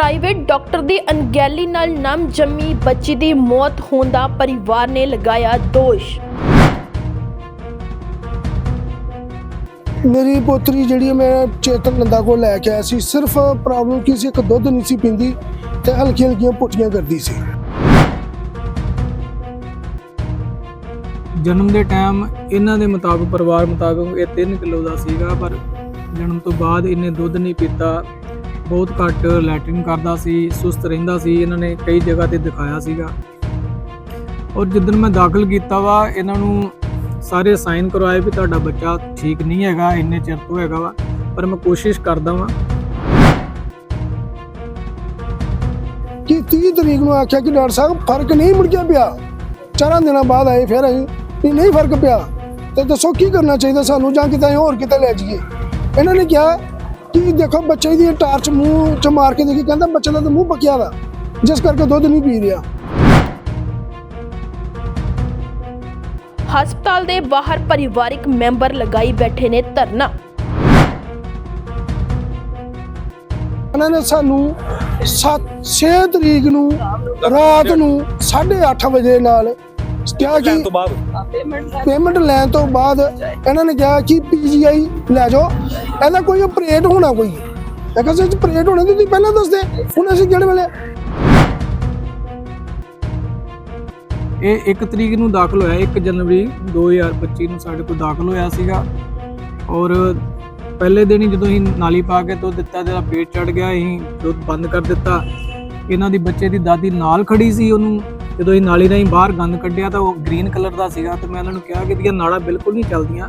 Private doctor ਦੀ ਅਣਗਹਿਲੀ ਨਾਲ ਨਮ ਜੰਮੀ ਬੱਚੀ ਦੀ ਮੌਤ ਹੋਣ ਦਾ ਪਰਿਵਾਰ ਨੇ ਲਗਾਇਆ ਦੋਸ਼। ਮੇਰੀ ਪੋਤਰੀ ਜਿਹੜੀ ਮੈਂ ਚੇਤਨ ਨੰਦਾ ਕੋਲ ਲੈ ਕੇ ਆਇਆ ਸੀ। ਸਿਰਫ ਪ੍ਰੋਬਲਮ ਕੀ ਸੀ ਇੱਕ ਦੁੱਧ ਨਹੀਂ ਸੀ ਪੀਂਦੀ ਤੇ ਹਲਕੀ ਹਲਕੀਆਂ ਪੁੱਟੀਆਂ ਕਰਦੀ ਸੀ। ਜਨਮ ਦੇ ਟਾਈਮ ਇਹਨਾਂ ਦੇ ਮੁਤਾਬਕ ਪਰਿਵਾਰ ਮੁਤਾਬਕ ਇਹ 3 ਕਿਲੋ ਦਾ ਸੀਗਾ ਪਰ ਜਨਮ ਤੋਂ ਬਾਅਦ ਇਹਨੇ ਦੁੱਧ ਨਹੀਂ ਪੀਤਾ। ਬਹੁਤ ਘੱਟ ਲੈਟਰਿਨ ਕਰਦਾ ਸੀ, ਸੁਸਤ ਰਹਿੰਦਾ ਸੀ, ਇਹਨਾਂ ਨੇ ਕਈ ਜਗ੍ਹਾ ਤੇ ਦਿਖਾਇਆ ਸੀਗਾ। ਔਰ ਜਿੱਦਣ ਮੈਂ ਦਾਖਲ ਕੀਤਾ ਵਾ, ਇਹਨਾਂ ਨੂੰ ਸਾਰੇ ਸਾਈਨ ਕਰਵਾਏ ਵੀ ਤੁਹਾਡਾ ਬੱਚਾ ਠੀਕ ਨਹੀਂ ਹੈਗਾ, ਇੰਨੇ ਚਿਰ ਤੋਂ ਹੈਗਾ ਵਾ, ਪਰ ਮੈਂ ਕੋਸ਼ਿਸ਼ ਕਰਦਾ ਵਾਂ। ਕਿ 30 ਤਰੀਕ ਨੂੰ ਆਖਿਆ ਕਿ ਡਾਕਟਰ ਸਾਹਿਬ ਫ਼ਰਕ ਨਹੀਂ ਮੁੜ ਕੇ ਪਿਆ? ਚਾਰਾਂ ਦਿਨਾਂ ਬਾਅਦ ਆਏ ਫਿਰ ਅਸੀਂ, ਵੀ ਨਹੀਂ ਫ਼ਰਕ ਪਿਆ। ਤੇ ਦੱਸੋ ਕੀ ਕਰਨਾ ਚਾਹੀਦਾ ਸਾਨੂੰ, ਜਾਂ ਕਿਤੇ ਹੋਰ ਕਿਤੇ ਲੈ ਜਾਈਏ। ਇਹਨਾਂ ਨੇ ਕਿਹਾ ਕਿ ਦੇਖੋ ਬੱਚੇ ਦੀ ਟਾਰਚ ਮੂੰਹ ਚ ਮਾਰ ਕੇ ਦੇਖੀ ਕਹਿੰਦਾ ਬੱਚੇ ਦਾ ਤਾਂ ਮੂੰਹ ਪੱਕਿਆ ਵਾ। ਜਿਸ ਕਰਕੇ ਦੁੱਧ ਨਹੀਂ ਪੀ ਰਿਹਾ। ਹਸਪਤਾਲ ਦੇ ਬਾਹਰ ਪਰਿਵਾਰਿਕ ਮੈਂਬਰ ਲਗਾਈ ਬੈਠੇ ਨੇ ਧਰਨਾ। ਉਹਨਾਂ ਨੇ ਸਾਨੂੰ 6 ਤਰੀਕ ਨੂੰ ਰਾਤ ਨੂੰ 8:30 ਵਜੇ ਨਾਲ ਕਿਹਾ ਕਿ ਤੋਂ ਬਾਅਦ। ਪੇਮੈਂਟ ਲੈਣ ਤੋਂ ਬਾਅਦ ਇਹਨਾਂ ਨੇ ਕਿਹਾ ਕਿ ਪੀਜੀਆਈ ਲੈ ਜਾਓ। ਇਹਦਾ ਕੋਈ ਆਪਰੇਟ ਹੋਣਾ ਕੋਈ। ਮੈਂ ਕਿਹਾ ਸੀ ਆਪਰੇਟ ਹੋਣਾ ਤੇ ਤੁਸੀਂ ਪਹਿਲਾਂ ਦੱਸਦੇ ਹੁਣ ਅਸੀਂ ਕਿਹੜੇ ਵੇਲੇ? ਇਹ 1 ਤਰੀਕ ਨੂੰ ਦਾਖਲ ਹੋਇਆ 1 ਜਨਵਰੀ 2025 ਨੂੰ ਸਾਡੇ ਕੋਲ ਦਾਖਲ ਹੋਇਆ ਸੀਗਾ। ਔਰ ਪਹਿਲੇ ਦਿਨ ਹੀ ਜਦੋਂ ਹੀ ਨਾਲੀ ਪਾ ਕੇ ਦੁੱਧ ਦਿੱਤਾ ਜਿਹੜਾ ਪੇਟ ਚੜ ਗਿਆ ਅਸੀਂ ਦੁੱਧ ਬੰਦ ਕਰ ਦਿੱਤਾ। ਇਹਨਾਂ ਦੀ ਬੱਚੇ ਦੀ ਦਾਦੀ ਨਾਲ ਖੜੀ ਸੀ ਉਹਨੂੰ ਜਦੋਂ ਇਹ ਨਾਲੀ ਰਾਹੀਂ ਬਾਹਰ ਗੰਦ ਕੱਢਿਆ ਤਾਂ ਉਹ ਗ੍ਰੀਨ ਕਲਰ ਦਾ ਸੀਗਾ ਤੇ ਮੈਂ ਇਹਨਾਂ ਨੂੰ ਕਿਹਾ ਕਿ ਇਹਦੀਆਂ ਨਾੜਾਂ ਬਿਲਕੁਲ ਨਹੀਂ ਚੱਲਦੀਆਂ।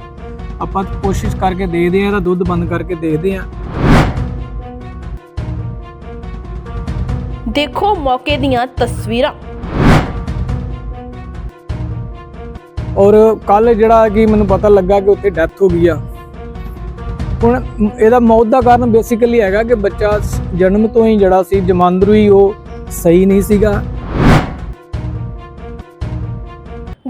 ਆਪਾਂ ਕੋਸ਼ਿਸ਼ ਕਰਕੇ ਦੇਖਦੇ ਹਾਂ ਇਹਦਾ ਦੁੱਧ ਬੰਦ ਕਰਕੇ ਦੇਖਦੇ ਹਾਂ। ਦੇਖੋ ਮੌਕੇ ਦੀਆਂ ਤਸਵੀਰਾਂ। ਔਰ ਕੱਲ ਜਿਹੜਾ ਕਿ ਮੈਨੂੰ ਪਤਾ ਲੱਗਾ ਕਿ ਉੱਥੇ ਡੈਥ ਹੋ ਗਈ ਆ। ਹੁਣ ਇਹਦਾ ਮੌਤ ਦਾ ਕਾਰਨ ਬੇਸਿਕਲੀ ਹੈਗਾ ਕਿ ਬੱਚਾ ਜਨਮ ਤੋਂ ਹੀ ਜਿਹੜਾ ਸੀ ਜਮਾਂਦਰੂ ਹੀ ਉਹ ਸਹੀ ਨਹੀਂ ਸੀਗਾ।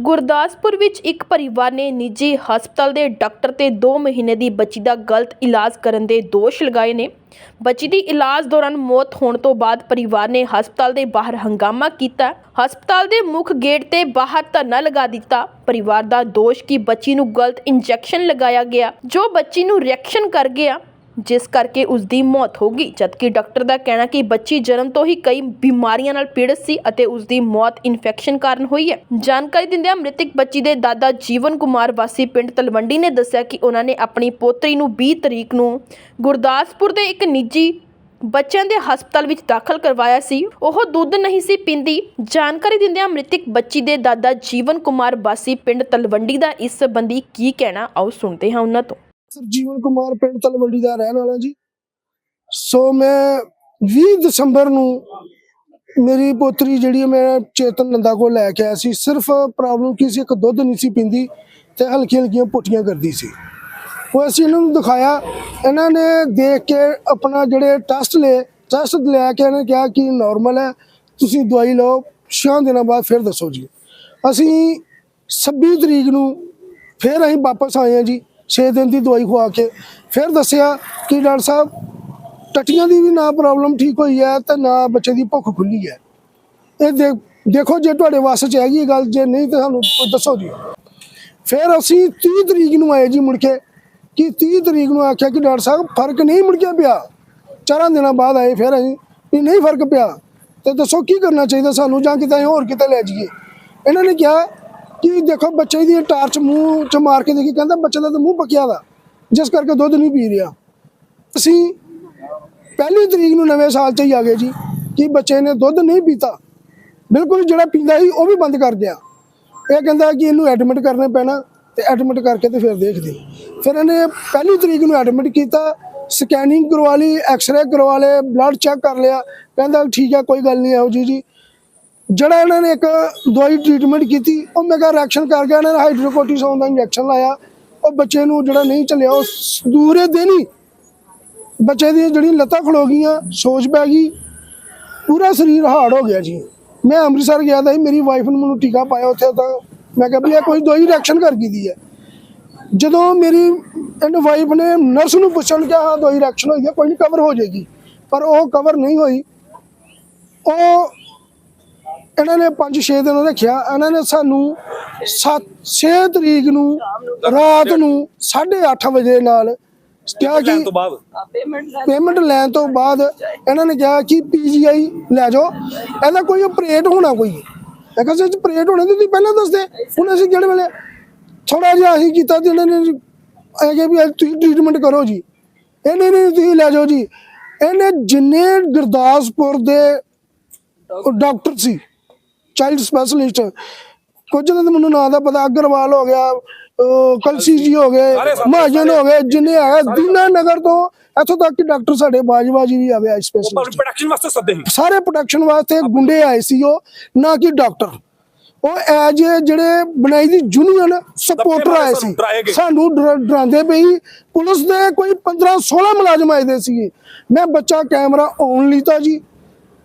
ਗੁਰਦਾਸਪੁਰ ਵਿੱਚ ਇੱਕ ਪਰਿਵਾਰ ਨੇ ਨਿੱਜੀ ਹਸਪਤਾਲ ਦੇ ਡਾਕਟਰ ਤੇ 2 ਮਹੀਨੇ ਦੀ ਬੱਚੀ ਦਾ ਗਲਤ ਇਲਾਜ ਕਰਨ ਦੇ ਦੋਸ਼ ਲਗਾਏ ਨੇ। ਬੱਚੀ ਦੀ ਇਲਾਜ ਦੌਰਾਨ ਮੌਤ ਹੋਣ ਤੋਂ ਬਾਅਦ ਪਰਿਵਾਰ ਨੇ ਹਸਪਤਾਲ ਦੇ ਬਾਹਰ ਹੰਗਾਮਾ ਕੀਤਾ। ਹਸਪਤਾਲ ਦੇ ਮੁੱਖ ਗੇਟ ਤੇ ਬਾਹਰ ਧਰਨਾ ਲਗਾ ਦਿੱਤਾ। ਪਰਿਵਾਰ ਦਾ ਦੋਸ਼ ਕਿ ਬੱਚੀ ਨੂੰ ਗਲਤ ਇੰਜੈਕਸ਼ਨ ਲਗਾਇਆ ਗਿਆ, ਜੋ ਬੱਚੀ ਨੂੰ ਰਿਐਕਸ਼ਨ ਕਰ ਗਿਆ। ਜਿਸ ਕਰਕੇ ਉਸ ਦੀ ਮੌਤ ਹੋ ਗਈ। ਜਦਕਿ ਡਾਕਟਰ ਦਾ ਕਹਿਣਾ ਕਿ ਬੱਚੀ ਜਨਮ ਤੋਂ ਹੀ ਕਈ ਬਿਮਾਰੀਆਂ ਨਾਲ ਪੀੜਤ ਸੀ ਅਤੇ ਉਸ ਦੀ ਮੌਤ ਇਨਫੈਕਸ਼ਨ ਕਾਰਨ ਹੋਈ ਹੈ। ਜਾਣਕਾਰੀ ਦਿੰਦਿਆਂ ਮ੍ਰਿਤਕ ਬੱਚੀ ਦੇ ਦਾਦਾ ਜੀਵਨ ਕੁਮਾਰ ਵਾਸੀ ਪਿੰਡ ਤਲਵੰਡੀ ਨੇ ਦੱਸਿਆ ਕਿ ਉਹਨਾਂ ਨੇ ਆਪਣੀ ਪੋਤਰੀ ਨੂੰ 20 ਤਰੀਕ ਨੂੰ ਗੁਰਦਾਸਪੁਰ ਦੇ ਇੱਕ ਨਿੱਜੀ ਬੱਚਿਆਂ ਦੇ ਹਸਪਤਾਲ ਵਿੱਚ ਦਾਖਲ ਕਰਵਾਇਆ ਸੀ। ਉਹ ਦੁੱਧ ਨਹੀਂ ਸੀ ਪੀਂਦੀ। ਜਾਣਕਾਰੀ ਦਿੰਦਿਆਂ ਮ੍ਰਿਤਕ ਬੱਚੀ ਦੇ ਦਾਦਾ ਜੀਵਨ ਕੁਮਾਰ ਵਾਸੀ ਪਿੰਡ ਤਲਵੰਡੀ ਦਾ ਇਸ ਸੰਬੰਧੀ ਕੀ ਕਹਿਣਾ ਆਓ ਸੁਣਦੇ ਹਾਂ ਉਹਨਾਂ ਤੋਂ। ਜੀਵਨ ਕੁਮਾਰ ਪਿੰਡ ਤਲਵੰਡੀ ਦਾ ਰਹਿਣ ਵਾਲਾ ਜੀ। ਸੋ ਮੈਂ 20 ਦਸੰਬਰ ਨੂੰ ਮੇਰੀ ਪੋਤਰੀ ਜਿਹੜੀ ਮੈਂ ਚੇਤਨ ਨੰਦਾ ਕੋਲ ਲੈ ਕੇ ਆਇਆ ਸੀ। ਸਿਰਫ ਪ੍ਰੋਬਲਮ ਕੀ ਸੀ, ਇੱਕ ਦੁੱਧ ਨਹੀਂ ਸੀ ਪੀਂਦੀ ਤੇ ਹਲਕੀ ਹਲਕੀਆਂ ਪੁੱਟੀਆਂ ਕਰਦੀ ਸੀ। ਉਹ ਅਸੀਂ ਇਹਨਾਂ ਨੂੰ ਦਿਖਾਇਆ। ਇਹਨਾਂ ਨੇ ਦੇਖ ਕੇ ਆਪਣਾ ਜਿਹੜੇ ਟੈਸਟ ਲਏ ਟੈਸਟ ਲੈ ਕੇ ਇਹਨੇ ਕਿਹਾ ਕਿ ਨਾਰਮਲ ਹੈ, ਤੁਸੀਂ ਦਵਾਈ ਲਓ ਛਾਂ ਦਿਨਾਂ ਬਾਅਦ ਫਿਰ ਦੱਸੋ ਜੀ। ਅਸੀਂ 26 ਤਰੀਕ ਨੂੰ ਫਿਰ ਅਸੀਂ ਵਾਪਸ ਆਏ ਹਾਂ ਜੀ। 6 ਦਿਨ ਦੀ ਦਵਾਈ ਖਵਾ ਕੇ ਫਿਰ ਦੱਸਿਆ ਕਿ ਡਾਕਟਰ ਸਾਹਿਬ, ਟੱਟੀਆਂ ਦੀ ਵੀ ਨਾ ਪ੍ਰੋਬਲਮ ਠੀਕ ਹੋਈ ਹੈ ਤੇ ਨਾ ਬੱਚੇ ਦੀ ਭੁੱਖ ਖੁੱਲੀ ਹੈ। ਇਹ ਦੇਖੋ ਜੇ ਤੁਹਾਡੇ ਵਾਸਤੇ ਚ ਹੈਗੀ ਇਹ ਗੱਲ, ਜੇ ਨਹੀਂ ਤਾਂ ਸਾਨੂੰ ਦੱਸੋ ਜੀ। ਫਿਰ ਅਸੀਂ 30 ਤਰੀਕ ਨੂੰ ਆਏ ਜੀ ਮੁੜ ਕੇ, ਕਿ 30 ਤਰੀਕ ਨੂੰ ਆਖਿਆ ਕਿ ਡਾਕਟਰ ਸਾਹਿਬ ਫ਼ਰਕ ਨਹੀਂ ਮੁੜ ਕੇ ਪਿਆ। ਚਾਰਾਂ ਦਿਨਾਂ ਬਾਅਦ ਆਏ ਫਿਰ ਅਸੀਂ ਵੀ ਨਹੀਂ ਫ਼ਰਕ ਪਿਆ। ਤੇ ਦੱਸੋ ਕੀ ਕਰਨਾ ਚਾਹੀਦਾ ਸਾਨੂੰ ਜਾਂ ਕਿਤੇ ਹੋਰ ਕਿਤੇ ਲੈ ਜਾਈਏ। ਇਹਨਾਂ ਨੇ ਕਿਹਾ ਕਿ ਦੇਖੋ ਬੱਚੇ ਦੀ ਟਾਰਚ ਮੂੰਹ ਚ ਮਾਰ ਕੇ ਦੇਖੀ, ਕਹਿੰਦਾ ਬੱਚੇ ਦਾ ਤਾਂ ਮੂੰਹ ਪੱਕਿਆ ਵਾ, ਜਿਸ ਕਰਕੇ ਦੁੱਧ ਨਹੀਂ ਪੀ ਰਿਹਾ। ਅਸੀਂ ਪਹਿਲੀ ਤਰੀਕ ਨੂੰ ਨਵੇਂ ਸਾਲ 'ਚ ਹੀ ਆ ਗਏ ਜੀ, ਕਿ ਬੱਚੇ ਨੇ ਦੁੱਧ ਨਹੀਂ ਪੀਤਾ। ਬਿਲਕੁਲ ਜਿਹੜਾ ਪੀਂਦਾ ਸੀ, ਉਹ ਵੀ ਬੰਦ ਕਰ ਦਿਆ। ਇਹ ਕਹਿੰਦਾ ਕਿ ਇਹਨੂੰ ਐਡਮਿਟ ਕਰਨਾ ਪੈਣਾ, ਤੇ ਐਡਮਿਟ ਕਰਕੇ ਤੇ ਫਿਰ ਦੇਖਦੇ ਫਿਰ ਇਹਨੇ ਪਹਿਲੀ ਤਰੀਕ ਨੂੰ ਐਡਮਿਟ ਕੀਤਾ ਸਕੈਨਿੰਗ ਕਰਵਾ ਲਈ ਐਕਸ-ਰੇ ਕਰਵਾ ਲਏ ਬਲੱਡ ਚੈੱਕ ਕਰ ਲਿਆ। ਕਹਿੰਦਾ ਠੀਕ ਆ, ਕੋਈ ਗੱਲ ਨਹੀਂ, ਇਹੋ ਜੀ ਜੀ। ਜਿਹੜਾ ਇਹਨਾਂ ਨੇ ਇੱਕ ਦਵਾਈ ਟ੍ਰੀਟਮੈਂਟ ਕੀਤੀ, ਉਹ ਮੈਗਾ ਰਿਐਕਸ਼ਨ ਕਰ ਗਿਆ, ਇਹਨਾਂ ਨੇ ਹਾਈਡਰੋਕੋਰਟਿਸੋਨ ਦਾ ਇੰਜੈਕਸ਼ਨ ਲਾਇਆ। ਉਹ ਬੱਚੇ ਨੂੰ ਜਿਹੜਾ ਨਹੀਂ ਚੱਲਿਆ, ਉਹ ਦੂਰੇ ਦਿਨ ਹੀ ਬੱਚੇ ਦੀਆਂ ਜਿਹੜੀਆਂ ਲੱਤਾਂ ਖਲੋ ਗਈਆਂ, ਸੋਜ ਪੈ ਗਈ, ਪੂਰਾ ਸਰੀਰ ਹਾਰਡ ਹੋ ਗਿਆ ਜੀ। ਮੈਂ ਅੰਮ੍ਰਿਤਸਰ ਗਿਆ ਤਾਂ ਸੀ ਮੇਰੀ ਵਾਈਫ ਨੂੰ ਮੈਨੂੰ ਟੀਕਾ ਪਾਇਆ ਉੱਥੇ ਤਾਂ। ਮੈਂ ਕਿਹਾ ਵੀ ਇਹ ਕੋਈ ਦਵਾਈ ਰਿਐਕਸ਼ਨ ਕਰ ਗਈ ਦੀ ਹੈ। ਜਦੋਂ ਮੇਰੀ ਐਂਡ ਵਾਈਫ ਨੇ ਨਰਸ ਨੂੰ ਪੁੱਛਣ ਕਿ ਹਾਂ, ਦਵਾਈ ਰਿਐਕਸ਼ਨ ਹੋਈ ਹੈ, ਕੋਈ ਨਹੀਂ ਕਵਰ ਹੋ ਜਾਏਗੀ। ਪਰ ਉਹ ਕਵਰ ਨਹੀਂ ਹੋਈ। ਉਹ ਇਹਨਾਂ ਨੇ 5-6 ਦਿਨ ਰੱਖਿਆ ਇਹਨਾਂ ਨੇ ਸਾਨੂੰ 7 6 ਤਰੀਕ ਨੂੰ ਰਾਤ ਨੂੰ 8:30 ਵਜੇ ਨਾਲ ਕਿਹਾ ਕਿ ਪੇਮੈਂਟ ਲੈਣ ਤੋਂ ਬਾਅਦ ਇਹਨਾਂ ਨੇ ਕਿਹਾ ਕਿ ਪੀਜੀਆਈ ਲੈ ਜਾਓ। ਇਹਦਾ ਕੋਈ ਆਪਰੇਟ ਹੋਣਾ ਕੋਈ? ਮੈਂ ਕਿਹਾ ਸੀ ਆਪਰੇਟ ਹੋਣਾ ਤੇ ਤੁਸੀਂ ਪਹਿਲਾਂ ਦੱਸਦੇ ਹੁਣ ਅਸੀਂ ਜਿਹੜੇ ਵੇਲੇ? ਥੋੜਾ ਜਿਹਾ ਅਸੀਂ ਕੀਤਾ ਤੇ ਇਹਨਾਂ ਨੇ ਇਹ ਕਿ ਵੀ ਅੱਜ ਤੁਸੀਂ ਟ੍ਰੀਟਮੈਂਟ ਕਰੋ ਜੀ। ਇਹ ਨਹੀਂ ਨਹੀਂ ਤੁਸੀਂ ਲੈ ਜਾਓ ਜੀ। ਇਹਨੇ ਜਿੰਨੇ ਗੁਰਦਾਸਪੁਰ ਦੇ ਡਾਕਟਰ ਸੀ ਚਾਈਲਡ ਸਪੈਸ਼ਲਿਸਟ ਕੁਝ ਦਾ ਤਾਂ ਮੈਨੂੰ ਨਾਂ ਦਾ ਪਤਾ ਅਗਰਵਾਲ ਹੋ ਗਿਆ ਕਲਸੀ ਜੀ ਹੋ ਗਏ ਮਹਾਜਨ ਹੋ ਗਏ ਜਿੰਨੇ ਹੈ ਦੀਨਾ ਨਗਰ ਤੋਂ ਇੱਥੋਂ ਤੱਕ ਕਿ ਡਾਕਟਰ ਸਾਡੇ ਬਾਜਵਾਜੀ ਵੀ ਆਵੇ ਆਈ ਸਪੈਸ਼ਲਿਸਟ ਪ੍ਰੋਡਕਸ਼ਨ ਵਾਸਤੇ ਸੱਦੇ ਸਾਰੇ ਪ੍ਰੋਟੈਕਸ਼ਨ ਵਾਸਤੇ ਗੁੰਡੇ ਆਏ ਸੀ ਉਹ ਨਾ ਕਿ ਡਾਕਟਰ। ਉਹ ਐਜ ਜਿਹੜੇ ਬਣਾਈ ਦੀ ਯੂਨੀਅਨ ਸਪੋਰਟਰ ਆਏ ਸੀ। ਸਾਨੂੰ ਡਰਾ- ਡਰਾਉਂਦੇ ਪਈ ਪੁਲਿਸ ਦੇ ਕੋਈ 15 16 ਮੁਲਾਜ਼ਮ ਆਏ ਦੇ ਸੀਗੇ। ਮੈਂ ਬੱਚਾ ਕੈਮਰਾ ਆਨ ਲੀਤਾ ਜੀ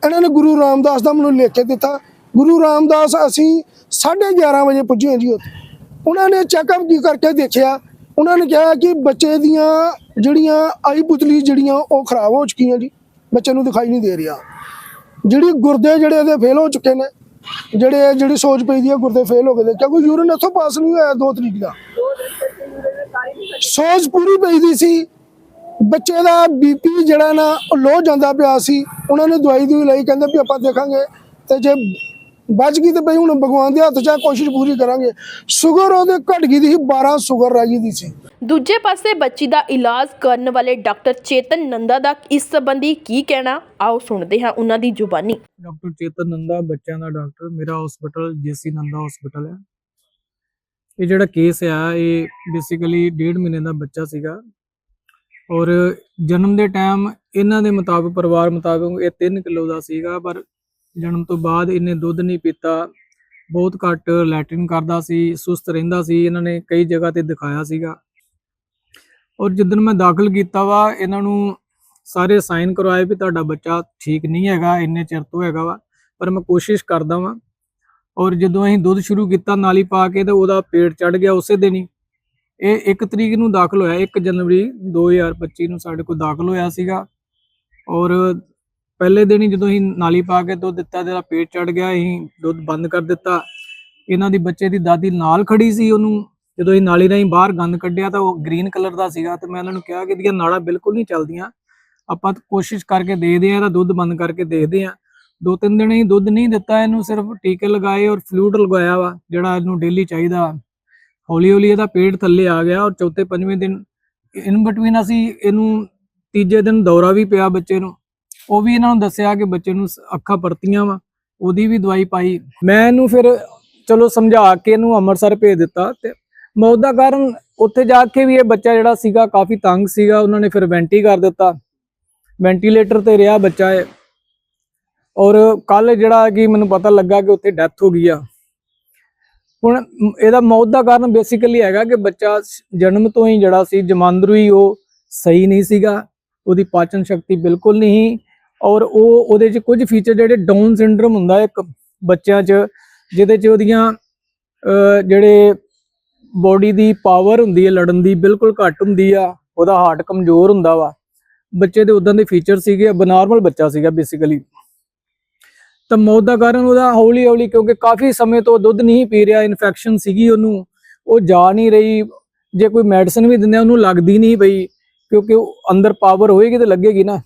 ਇਹਨਾਂ ਨੇ ਗੁਰੂ ਰਾਮਦਾਸ ਦਾ ਮੈਨੂੰ ਲਿਖ ਕੇ ਦਿੱਤਾ। ਗੁਰੂ ਰਾਮਦਾਸ ਅਸੀਂ 11:30 ਵਜੇ ਪੁੱਜੇ ਹਾਂ ਜੀ ਉੱਥੇ। ਉਹਨਾਂ ਨੇ ਚੈੱਕਅਪ ਕੀ ਕਰਕੇ ਦੇਖਿਆ। ਉਹਨਾਂ ਨੇ ਕਿਹਾ ਕਿ ਬੱਚੇ ਦੀਆਂ ਜਿਹੜੀਆਂ ਆਈ ਪੁਤਲੀ ਜਿਹੜੀਆਂ ਉਹ ਖਰਾਬ ਹੋ ਚੁੱਕੀਆਂ ਜੀ। ਬੱਚੇ ਨੂੰ ਦਿਖਾਈ ਨਹੀਂ ਦੇ ਰਿਹਾ। ਜਿਹੜੀ ਗੁਰਦੇ ਜਿਹੜੇ ਇਹਦੇ ਫੇਲ ਹੋ ਚੁੱਕੇ ਨੇ, ਜਿਹੜੇ ਜਿਹੜੀ ਸੋਚ ਪਈ ਦੀ ਹੈ ਗੁਰਦੇ ਫੇਲ ਹੋ ਗਏ ਨੇ। ਕਿਉਂਕਿ ਯੂਰਨ ਇੱਥੋਂ ਪਾਸ ਨਹੀਂ ਹੋਇਆ ਦੋ ਤਰੀਕ ਦਾ। ਸੋਚ ਪੂਰੀ ਪਈ ਦੀ ਸੀ। ਬੱਚੇ ਦਾ ਬੀਪੀ ਜਿਹੜਾ ਨਾ ਉਹ ਲੋ ਜਾਂਦਾ ਪਿਆ ਸੀ। ਉਹਨਾਂ ਨੇ ਦਵਾਈ ਦੂਈ ਲਈ, ਕਹਿੰਦੇ ਵੀ ਆਪਾਂ ਦੇਖਾਂਗੇ। ਤੇ ਜੇ ਬਚ ਗਈ ਤੇ ਭਈ ਹੁਣ ਭਗਵਾਨ ਦੇ ਹੱਥ 'ਚ ਆ, ਕੋਸ਼ਿਸ਼ ਪੂਰੀ ਕਰਾਂਗੇ। ਸ਼ੂਗਰ ਉਹਦੇ ਘਟ ਗਈ ਦੀ ਸੀ 12 ਸ਼ੂਗਰ ਰਹਿ ਗਈ ਦੀ ਸੀ। ਦੂਜੇ ਪਾਸੇ ਬੱਚੀ ਦਾ ਇਲਾਜ ਕਰਨ ਵਾਲੇ ਡਾਕਟਰ ਚੇਤਨ ਨੰਦਾ ਦਾ ਇਸ ਸੰਬੰਧੀ ਕੀ ਕਹਿਣਾ? ਆਓ ਸੁਣਦੇ ਹਾਂ ਉਹਨਾਂ ਦੀ ਜ਼ੁਬਾਨੀ। ਡਾਕਟਰ ਚੇਤਨ ਨੰਦਾ ਬੱਚਿਆਂ ਦਾ ਡਾਕਟਰ ਮੇਰਾ hospital J C Nanda hospital ਹੈ ਇਹ ਜਿਹੜਾ ਕੇਸ ਆ ਇਹ ਬੇਸਿਕਲੀ ਡੇਢ ਮਹੀਨੇ ਦਾ ਬੱਚਾ ਸੀਗਾ। ਔਰ ਜਨਮ ਦੇ ਟਾਈਮ ਇਹਨਾਂ ਦੇ ਮੁਤਾਬਕ ਪਰਿਵਾਰ ਮੁਤਾਬਕ ਇਹ 3 ਕਿਲੋ ਦਾ ਸੀਗਾ ਪਰ ਜਨਮ ਤੋਂ ਬਾਅਦ ਇਹਨੇ ਦੁੱਧ ਨਹੀਂ ਪੀਤਾ। ਬਹੁਤ ਘੱਟ ਲੈਟਰਿਨ ਕਰਦਾ ਸੀ, ਸੁਸਤ ਰਹਿੰਦਾ ਸੀ, ਇਹਨਾਂ ਨੇ ਕਈ ਜਗ੍ਹਾ ਤੇ ਦਿਖਾਇਆ ਸੀਗਾ। ਔਰ ਜਿੱਦਣ ਮੈਂ ਦਾਖਲ ਕੀਤਾ ਵਾ, ਇਹਨਾਂ ਨੂੰ ਸਾਰੇ ਸਾਈਨ ਕਰਵਾਏ ਵੀ ਤੁਹਾਡਾ ਬੱਚਾ ਠੀਕ ਨਹੀਂ ਹੈਗਾ, ਇੰਨੇ ਚਿਰ ਤੋਂ ਹੈਗਾ ਵਾ, ਪਰ ਮੈਂ ਕੋਸ਼ਿਸ਼ ਕਰਦਾ ਵਾਂ। ਔਰ ਜਦੋਂ ਅਸੀਂ ਦੁੱਧ ਸ਼ੁਰੂ ਕੀਤਾ, ਨਾਲੀ ਪਾ ਕੇ ਤੇ ਉਹਦਾ ਪੇਟ ਚੜ ਗਿਆ ਉਸੇ ਦਿਨ। ਹੀ ਇਹ 1 ਤਰੀਕ ਨੂੰ ਦਾਖਲ ਹੋਇਆ 1 ਜਨਵਰੀ 2025 ਨੂੰ ਸਾਡੇ ਕੋਲ ਦਾਖਲ ਹੋਇਆ ਸੀਗਾ। ਔਰ ਪਹਿਲੇ ਦਿਨ ਹੀ ਜਦੋਂ ਅਸੀਂ ਨਾਲੀ ਪਾ ਕੇ ਦੁੱਧ ਦਿੱਤਾ ਤੇ ਇਹਦਾ ਪੇਟ ਚੜ ਗਿਆ, ਅਸੀਂ ਦੁੱਧ ਬੰਦ ਕਰ ਦਿੱਤਾ। ਇਹਨਾਂ ਦੀ ਬੱਚੇ ਦੀ ਦਾਦੀ ਨਾਲ ਖੜੀ ਸੀ ਉਹਨੂੰ। ਜਦੋਂ ਅਸੀਂ ਨਾਲੀ ਰਾਹੀਂ ਬਾਹਰ ਗੰਦ ਕੱਢਿਆ ਤਾਂ ਉਹ ਗ੍ਰੀਨ ਕਲਰ ਦਾ ਸੀਗਾ ਤੇ ਮੈਂ ਉਹਨਾਂ ਨੂੰ ਕਿਹਾ ਕਿ ਇਹਦੀਆਂ ਨਾੜਾਂ ਬਿਲਕੁਲ ਨਹੀਂ ਚੱਲਦੀਆਂ। ਆਪਾਂ ਕੋਸ਼ਿਸ਼ ਕਰਕੇ ਦੇਖਦੇ ਆ ਇਹਦਾ ਦੁੱਧ ਬੰਦ ਕਰਕੇ ਦੇਖਦੇ ਆ ਦੋ ਤਿੰਨ ਦਿਨ ਹੀ ਦੁੱਧ ਨਹੀਂ ਦਿੱਤਾ, ਇਹਨੂੰ ਸਿਰਫ ਟੀਕੇ ਲਗਾਏ ਔਰ ਫਲੂਇਡ ਲਗਾਇਆ ਵਾ, ਜਿਹੜਾ ਇਹਨੂੰ ਡੇਲੀ ਚਾਹੀਦਾ। ਹੌਲੀ ਹੌਲੀ ਇਹਦਾ ਪੇਟ ਥੱਲੇ ਆ ਗਿਆ ਔਰ ਚੌਥੇ ਪੰਜਵੇਂ ਦਿਨ ਇਨ ਬਿਟਵੀਨ ਅਸੀਂ ਇਹਨੂੰ ਤੀਜੇ ਦਿਨ ਦੌਰਾ ਵੀ ਪਿਆ ਬੱਚੇ ਨੂੰ। ਉਹ ਵੀ ਇਹਨਾਂ ਨੂੰ ਦੱਸਿਆ ਕਿ ਬੱਚੇ ਨੂੰ ਸ- ਅੱਖਾਂ ਪਰਤੀਆਂ ਵਾ, ਉਹਦੀ ਵੀ ਦਵਾਈ ਪਾਈ। ਮੈਂ ਇਹਨੂੰ ਫਿਰ ਚਲੋ ਸਮਝਾ ਕੇ ਇਹਨੂੰ ਅੰਮ੍ਰਿਤਸਰ ਭੇਜ ਦਿੱਤਾ ਤੇ ਮੌਤ ਦਾ ਕਾਰਨ ਉੱਥੇ ਜਾ ਕੇ ਵੀ ਇਹ ਬੱਚਾ ਜਿਹੜਾ ਸੀਗਾ ਕਾਫੀ ਤੰਗ ਸੀਗਾ, ਉਹਨਾਂ ਨੇ ਫਿਰ ਵੈਂਟੀ ਕਰ ਦਿੱਤਾ। ਵੈਂਟੀਲੇਟਰ ਤੇ ਰਿਹਾ ਬੱਚਾ ਇਹ। ਔਰ ਕੱਲ ਜਿਹੜਾ ਕਿ ਮੈਨੂੰ ਪਤਾ ਲੱਗਾ ਕਿ ਉੱਥੇ ਡੈਥ ਹੋ ਗਈ ਆ। ਹੁਣ ਇਹਦਾ ਮੌਤ ਦਾ ਕਾਰਨ ਬੇਸਿਕਲੀ ਹੈਗਾ ਕਿ ਬੱਚਾ ਜਨਮ ਤੋਂ ਹੀ ਜਿਹੜਾ ਸੀ, ਜਮਾਂਦਰੂ ਹੀ ਉਹ ਸਹੀ ਨਹੀਂ ਸੀਗਾ, ਉਹਦੀ ਪਾਚਨ ਸ਼ਕਤੀ ਬਿਲਕੁਲ ਨਹੀਂ ਔਰ ਉਹ ਉਹਦੇ 'ਚ ਕੁਝ ਫੀਚਰ ਜਿਹੜੇ ਡਾਊਨ ਸਿੰਡਰਮ ਹੁੰਦਾ ਇੱਕ ਬੱਚਿਆਂ 'ਚ, ਜਿਹਦੇ 'ਚ ਉਹਦੀਆਂ ਜਿਹੜੇ ਬੋਡੀ ਦੀ ਪਾਵਰ ਹੁੰਦੀ ਹੈ, ਲੜਨ ਦੀ ਬਿਲਕੁਲ ਘੱਟ ਹੁੰਦੀ ਆ, ਉਹਦਾ ਹਾਰਟ ਕਮਜ਼ੋਰ ਹੁੰਦਾ ਵਾ। ਬੱਚੇ ਦੇ ਉਦਾਂ ਦੇ ਫੀਚਰ ਸੀਗੇ ਬਨਾਰਮਲ ਬੱਚਾ ਸੀਗਾ ਬੇਸਿਕਲੀ ਤਾਂ ਮੌਤ ਦਾ ਕਾਰਨ ਉਹਦਾ ਹੌਲੀ ਹੌਲੀ, ਕਿਉਂਕਿ ਕਾਫੀ ਸਮੇਂ ਤੋਂ ਦੁੱਧ ਨਹੀਂ ਪੀ ਰਿਹਾ ਇਨਫੈਕਸ਼ਨ ਸੀਗੀ ਉਹਨੂੰ, ਉਹ ਜਾ ਨਹੀਂ ਰਹੀ। ਜੇ ਕੋਈ ਮੈਡੀਸਨ ਵੀ ਦਿੰਦੇ ਉਹਨੂੰ ਲੱਗਦੀ ਨਹੀਂ ਪਈ, ਕਿਉਂਕਿ ਅੰਦਰ ਪਾਵਰ ਹੋਏਗੀ ਤੇ ਲੱਗੇਗੀ ਨਾ।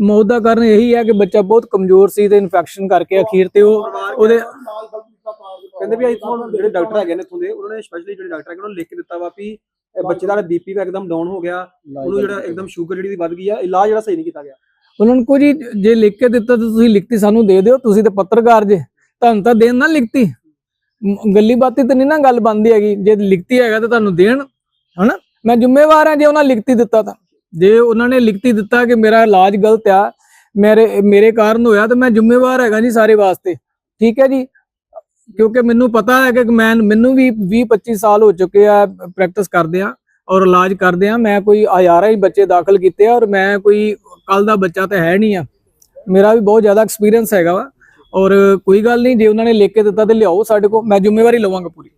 ਮੌਤ ਦਾ ਕਾਰਨ ਇਹੀ ਹੈ ਕਿ ਬੱਚਾ ਬਹੁਤ ਕਮਜ਼ੋਰ ਸੀ ਤੇ ਇਨਫੈਕਸ਼ਨ ਕਰਕੇ ਅਖੀਰ ਤੇ ਉਹ ਉਹਦੇ ਕਹਿੰਦੇ ਵੀ ਇੱਥੋਂ ਜਿਹੜੇ ਡਾਕਟਰ ਹੈਗੇ ਨੇ ਇੱਥੋਂ ਦੇ ਉਹਨਾਂ ਨੇ ਸਪੈਸ਼ਲੀ ਜਿਹੜੇ ਡਾਕਟਰ ਹੈਗੇ ਉਹਨਾਂ ਨੇ ਲਿਖ ਕੇ ਦਿੱਤਾ ਵਾ ਵੀ ਬੱਚੇ ਦਾ ਬੀਪੀ ਵੀ ਇੱਕਦਮ ਡਾਊਨ ਹੋ ਗਿਆ ਉਹਨੂੰ ਜਿਹੜਾ ਇੱਕਦਮ ਸ਼ੂਗਰ ਜਿਹੜੀ ਦੀ ਵੱਧ ਗਈ ਆ ਇਲਾਜ ਜਿਹੜਾ ਸਹੀ ਨਹੀਂ ਕੀਤਾ ਗਿਆ। ਉਹਨਾਂ ਨੂੰ ਕੋਈ ਜੇ ਲਿਖ ਕੇ ਦਿੱਤਾ ਤਾਂ ਤੁਸੀਂ ਲਿਖਤੀ ਸਾਨੂੰ ਦੇ ਦਿਓ ਤੁਸੀਂ ਤਾਂ ਪੱਤਰਕਾਰ ਜੇ ਤੁਹਾਨੂੰ ਤਾਂ ਦੇਣ ਨਾ ਲਿਖਤੀ। ਗੱਲੀ ਬਾਤੀ ਤਾਂ ਨਹੀਂ ਨਾ ਗੱਲ ਬੰਦੀ ਹੈਗੀ ਜੇ ਲਿਖਤੀ ਹੈਗਾ ਤਾਂ ਤੁਹਾਨੂੰ ਦੇਣ ਹਨਾ? ਮੈਂ ਜ਼ਿੰਮੇਵਾਰ ਹਾਂ ਜੇ ਉਹਨਾਂ ਲਿਖਤੀ ਦਿੱਤਾ ਤਾਂ। ਜੇ ਉਹਨਾਂ ਨੇ ਲਿਖਤੀ ਦਿੱਤਾ ਕਿ ਮੇਰਾ ਇਲਾਜ ਗਲਤ ਆ, ਮੇਰੇ ਮੇਰੇ ਕਾਰਨ ਹੋਇਆ, ਤਾਂ ਮੈਂ ਜ਼ਿੰਮੇਵਾਰ ਹੈਗਾ ਜੀ ਸਾਰੇ ਵਾਸਤੇ। ਠੀਕ ਹੈ ਜੀ? ਕਿਉਂਕਿ ਮੈਨੂੰ ਪਤਾ ਹੈ ਕਿ ਮੈਂ, ਮੈਨੂੰ ਵੀ 20 25 ਸਾਲ ਹੋ ਚੁੱਕੇ ਆ ਪ੍ਰੈਕਟਿਸ ਕਰਦੇ ਆ ਔਰ ਇਲਾਜ ਕਰਦੇ ਆ। ਮੈਂ ਕੋਈ ਹਜ਼ਾਰਾਂ ਹੀ ਬੱਚੇ ਦਾਖਲ ਕੀਤੇ ਆ ਔਰ ਮੈਂ ਕੋਈ ਕੱਲ ਦਾ ਬੱਚਾ ਤਾਂ ਹੈ ਨਹੀਂ ਆ। ਮੇਰਾ ਵੀ ਬਹੁਤ ਜ਼ਿਆਦਾ ਐਕਸਪੀਰੀਅੰਸ ਹੈਗਾ ਵਾ। ਔਰ ਕੋਈ ਗੱਲ ਨਹੀਂ, ਜੇ ਉਹਨਾਂ ਨੇ ਲਿਖ ਕੇ ਦਿੱਤਾ ਤੇ ਲਿਆਓ ਸਾਡੇ ਕੋਲ, ਮੈਂ ਜ਼ਿੰਮੇਵਾਰੀ ਲਵਾਂਗਾ ਪੂਰੀ।